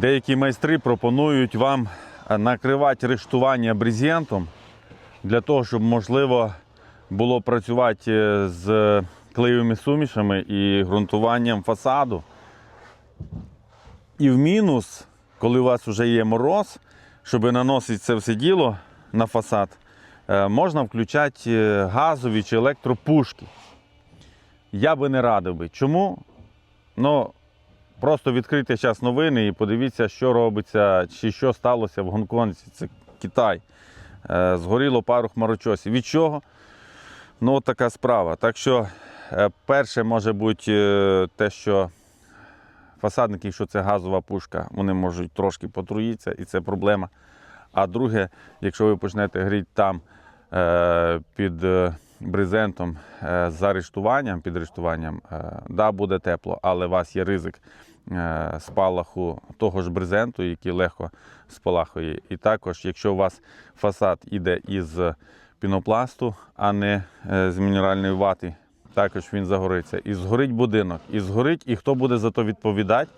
Деякі майстри пропонують вам е, накривати рештування брезентом для того, щоб можливо було працювати е, з клеєвими сумішами і ґрунтуванням фасаду. І в мінус, коли у вас вже є мороз, щоб наносити це все діло на фасад, е, можна включати газові чи електропушки. Я би не радив би. Чому? Ну, просто відкрийте зараз новини і подивіться, що робиться, чи що сталося в Гонконзі. Це Китай. Е, Згоріло пару хмарочосів. Від чого? Ну, от така справа. Так що, е, перше може бути е, те, що фасадники, якщо це газова пушка, вони можуть трошки потруїтися, і це проблема. А друге, якщо ви почнете гріти там під брезентом е, з арештуванням, під арештуванням, е, да, буде тепло, але у вас є ризик е, спалаху того ж брезенту, який легко спалахує. І також, якщо у вас фасад іде із пінопласту, а не з мінеральної вати, також він загориться. І згорить будинок, і згорить, і хто буде за то відповідати?